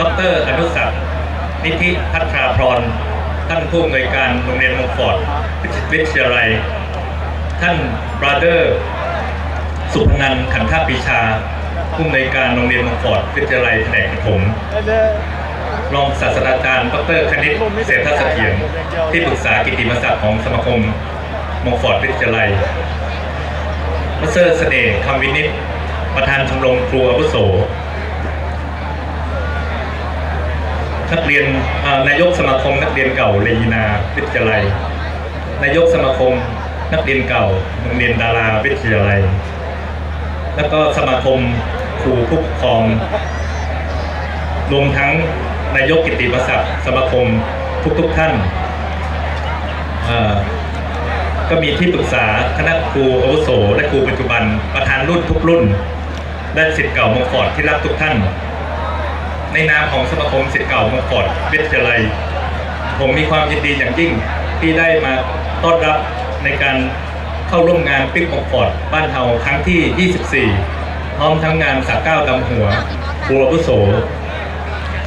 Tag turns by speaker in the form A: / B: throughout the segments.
A: ดรอนุสักนิธิพัฒราพร ท่านผู้อำนวยการโรงเรียนมงฟอร์ดวิทยาลัย ท่านบราเดอร์ สุพนันขันธปีชา ผู้อำนวยการโรงเรียนมงฟอร์ดวิทยาลัยแผนกปฐมรองศาสตราจารย์ดรคณิตเศรษฐเสถียรที่ปรึกษากิตติมศักดิ์ของสมาคมมงฟอร์ดวิทยาลัยมเซอร์เสน่ห์คำวินิจประธานชมรมครูอาวุโส นักเรียนนายกสมาคมนักเรียนเก่าเรยีนาวิทยาลัย นายกสมาคมนักเรียนเก่าโรงเรียนดาราวิทยาลัย แล้วก็สมาคมครูผู้ปกครอง รวมทั้งนายกกิตติมศักดิ์สมาคมทุกๆทท่านก็มีที่ปรึกษาคณะครูอาวุโสและครูปัจจุบันประธานรุ่นทุกรุ่น และสิทธิ์เก่ามงฟอดที่รักทุกท่าน ในนามของสมาคมสิทธิ์เก่ามงฟอร์ดวิทยาลัย ผมมีความยินดีอย่างยิ่งที่ได้มาต้อนรับในการเข้าร่วมงานปิ๊กมงฟอร์ดบ้านเฮาครั้งที่ 24 พร้อมทั้งงานสักเก้าดำหัวครูอาวุโส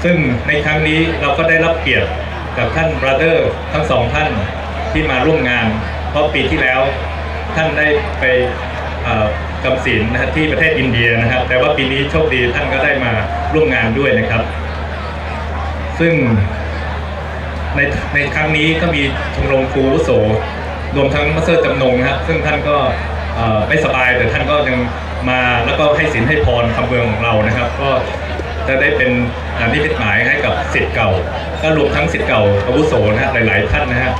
A: ซึ่งในครั้งนี้เราก็ได้รับเกียรติกับท่านบราเดอร์ทั้งสองท่านที่มาร่วมงาน เพราะปีที่แล้วท่านได้ไป เอ่อกำศีลนะฮะที่ประเทศอินเดียนะครับ แต่ว่าปีนี้โชคดีท่านก็ได้มาร่วมงานด้วยนะครับ ซึ่งในในครั้งนี้ก็มีชมรมครูวุโสรวมทั้งมาสเตอร์จำนงนะครับซึ่งท่านก็ไม่สบายแต่ท่านก็ยังมาแล้วก็ให้สินให้พรคำเมืองของเรานะครับ ก็จะได้เป็นอ่านิมิตหมายให้กับสิทธิ์เก่า ก็รวมทั้งสิทธิ์เก่าอาวุโสนะฮะหลาย ๆ ท่านนะฮะ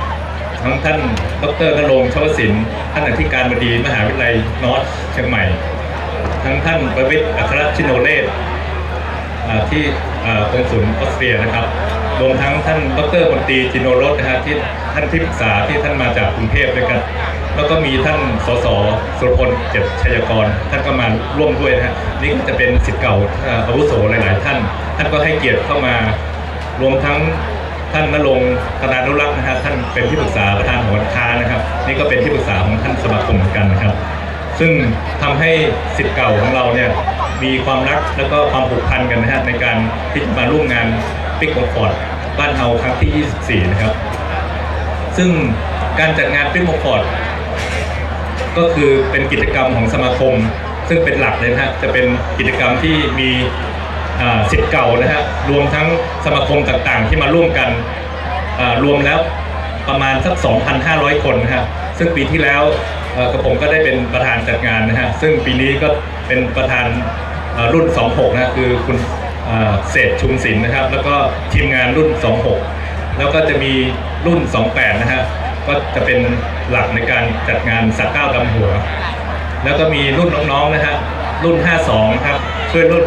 A: ทั้งท่านดรนรงค์ชวศิลป์ ท่านอธิการบดีมหาวิทยาลัยนอร์ทเชียงใหม่ ทั้งท่านประวิตรอัครชิโนเลศอ่ที่อ่ากงสุลออสเตรียนะครับรวมทั้งท่านดรมนตรีจิโนรสนะฮะที่ท่านที่ปรึกษาที่ท่านมาจากกรุงเทพด้วยกัน แล้วก็มีท่านสสสุรพลเจ็ดชัยกร ท่านก็มาร่วมด้วยนะฮะนี่ก็จะเป็นสิทธิ์เก่าอาวุโสหลาย ๆ ท่าน ท่านก็ให้เกียรติเข้ามารวมทั้งท่านนรงค์ธนานุรักษ์นะฮะท่านเป็นที่ปรึกษาประธานหอการค้า นี่ก็เป็นที่ปรึกษาของท่านสมาคมเหมือนกันนะครับ ซึ่งทำให้สิทธิ์เก่าของเราเนี่ยมีความรักแล้วก็ความผูกพันกันนะฮะในการที่จะมาร่วมงานปิกมงฟอร์ดบ้านเฮาครั้งที่ 24 นะครับ ซึ่งการจัดงานปิกมงฟอร์ดก็คือเป็นกิจกรรมของสมาคม ซึ่งเป็นหลักเลยนะฮะจะเป็นกิจกรรมที่มีสิทธิ์เก่านะฮะรวมทั้งสมาคมต่างๆที่มาร่วมกันรวมแล้ว ประมาณสัก 2,500 คนนะฮะซึ่งปีที่แล้วกระผมก็ได้เป็นประธานจัดงานนะฮะซึ่งปีนี้ก็เป็นประธานรุ่น 26 นะคือคุณเศษชุมศิลป์นะครับ แล้วก็ทีมงานรุ่น 26 แล้วก็จะมีรุ่น 28 นะฮะก็จะเป็นหลักในการจัดงานสักเก้าดำหัว แล้วก็มีรุ่นน้องๆนะฮะรุ่น 52 ครับช่วยรุ่น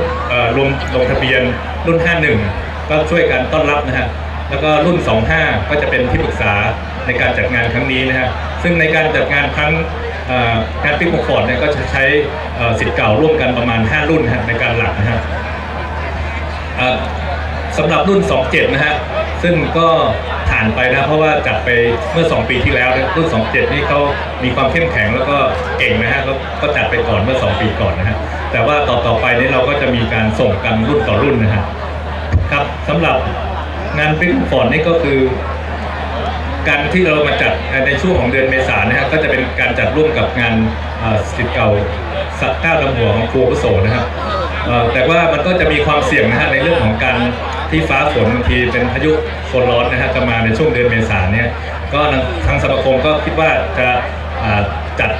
A: รวมลงทะเบียนรุ่น 51 ก็ช่วยกันต้อนรับนะฮะ แล้วก็รุ่น 25 ก็จะเป็นที่ปรึกษาในการจัดงานครั้งนี้นะฮะซึ่งในการจัดงานครั้งเอ่องานปิ๊กมงฟอร์ดเนี่ยก็จะใช้สิทธิ์เก่าร่วมกันประมาณ 5 รุ่นนะฮะในการหลักนะฮะสำหรับรุ่น 27 นะฮะซึ่งก็ผ่านไปนะเพราะว่าจัดไปเมื่อ 2 ปีที่แล้วนะรุ่น 27 นี่เขามีความเข้มแข็งแล้วก็เก่งนะฮะก็ก็จัดไปก่อนเมื่อ 2 ปีก่อนนะฮะแต่ว่าต่อต่อไปนี้เราก็จะมีการส่งกันรุ่นต่อรุ่นนะฮะครับสำหรับ งานฟิกฟอนนี่ก็คือ การที่เรามาจัดในช่วงของเดือนเมษายนนะฮะก็จะเป็นการจัดร่วมกับงานสิทธิ์เก่าสักก้าวลำหัวของครูอาวุโสนะครับแต่ว่ามันก็จะมีความเสี่ยงนะฮะในเรื่องของการที่ฟ้าฝนบางทีเป็นพายุฝนร้อนนะฮะจะมาในช่วงเดือนเมษายนเนี่ยก็ทางสมาคมก็คิดว่าจะาจัด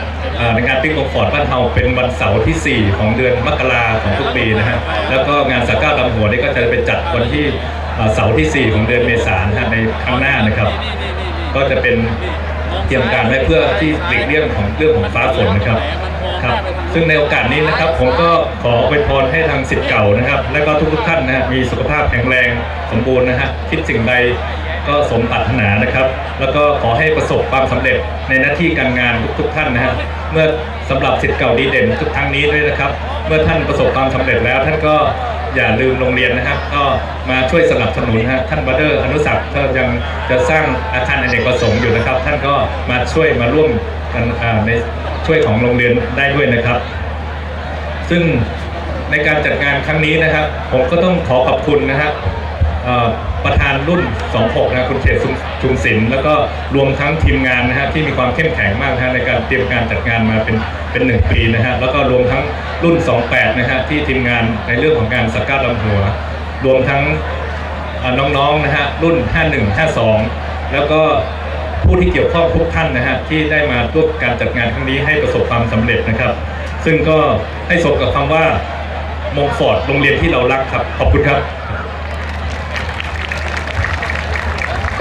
A: ในงานปิ๊กโกฟอร์ดบ้านเฮาเป็นวันเสาร์ที่ 4 ของเดือนมกราของทุกปีนะฮะแล้วก็งานสักก้าวลำหัวนี่ก็จะไปจัดวันที่ เสาร์ที่ 4 ของเดือนเมษายนในครั้งหน้านะครับ ก็จะเป็นเตรียมการไว้เพื่อที่หลีกเลี่ยงของเรื่องของฟ้าฝนนะครับครับ ซึ่งในโอกาสนี้นะครับผมก็ขออวยพรให้ทางสิทธิ์เก่านะครับ และก็ทุกๆท่านนะฮะมีสุขภาพแข็งแรงสมบูรณ์นะฮะคิดสิ่งใดก็สมปรารถนานะครับ แล้วก็ขอให้ประสบความสำเร็จในหน้าที่การงานทุกๆท่านนะฮะเมื่อสำหรับสิทธิ์เก่าดีเด่นทุกครั้งนี้ด้วยนะครับ เมื่อท่านประสบความสำเร็จแล้วท่านก็ อย่าลืมโรงเรียนนะครับ ก็มาช่วยสนับสนุนฮะท่านบัตเดอร์อนุสักก็ยังจะสร้างอาคารอเนกประสงค์อยู่นะครับ ท่านก็มาช่วยมาร่วมกันในช่วยของโรงเรียนได้ด้วยนะครับ ซึ่งในการจัดงานครั้งนี้นะครับ ผมก็ต้องขอขอบคุณนะฮะเอ่อ ประธานรุ่น 26 นะคุณเขตชุมชุมศิลป์แล้วก็รวมทั้งทีมงานนะฮะที่มีความเข้มแข็งมากนะฮะในการเตรียมการจัดงานมาเป็นเป็นหนึ่งปีนะฮะแล้วก็รวมทั้งรุ่น 28 นะฮะที่ทีมงานในเรื่องของการสักการลำหัว รวมทั้งน้องๆนะฮะรุ่น 51 52 แล้วก็ผู้ที่เกี่ยวข้องทุกท่านนะฮะที่ได้มาร่วมการจัดงานครั้งนี้ให้ประสบความสำเร็จนะครับ ซึ่งก็ให้สมกับคำว่ามงฟอร์ดโรงเรียนที่เรารักครับ ขอบคุณครับ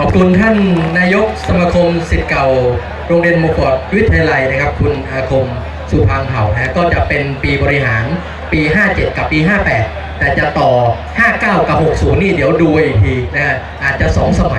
B: ขอบคุณท่านนายกสมาคมสิทธิ์เก่า โรงเรียนมกอดวิทยาลัยนะครับ คุณอาคมสุพังเผ่านะก็จะเป็นปีบริหารปี 57 กับปี 58 แต่จะต่อ 59 กับ 60 นี่เดี๋ยวดูอีกทีนะฮะอาจจะสองสมัย